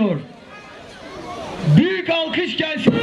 diyor. Büyük alkış gelsin.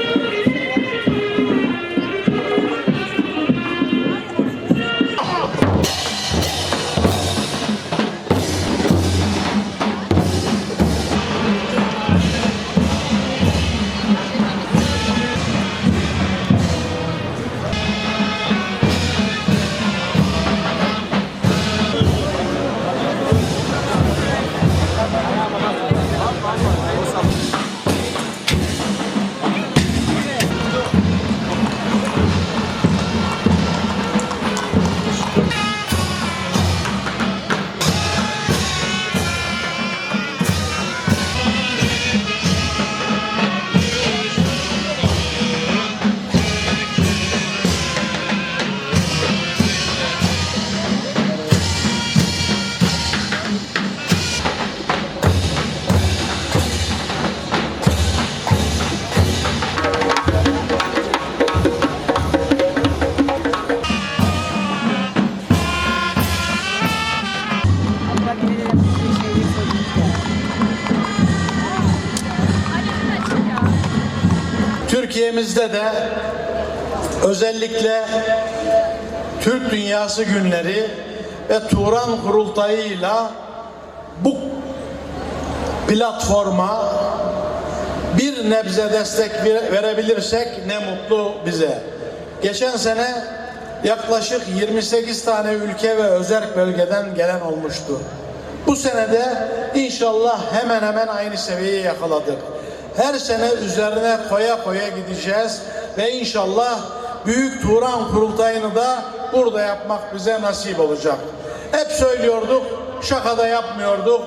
İlimizde de özellikle Türk Dünyası Günleri ve Turan Kurultayı'yla bu platforma bir nebze destek ver- verebilirsek ne mutlu bize. Geçen sene yaklaşık 28 tane ülke ve özerk bölgeden gelen olmuştu. Bu senede inşallah hemen hemen aynı seviyeyi yakaladık. Her sene üzerine koya koya gideceğiz ve inşallah Büyük Turan Kurultayı'nı da burada yapmak bize nasip olacak. Hep söylüyorduk, şakada yapmıyorduk.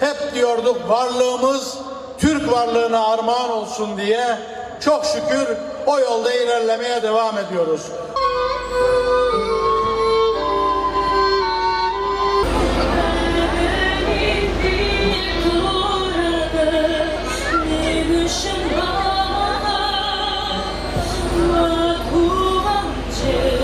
Hep diyorduk varlığımız Türk varlığına armağan olsun diye çok şükür o yolda ilerlemeye devam ediyoruz. to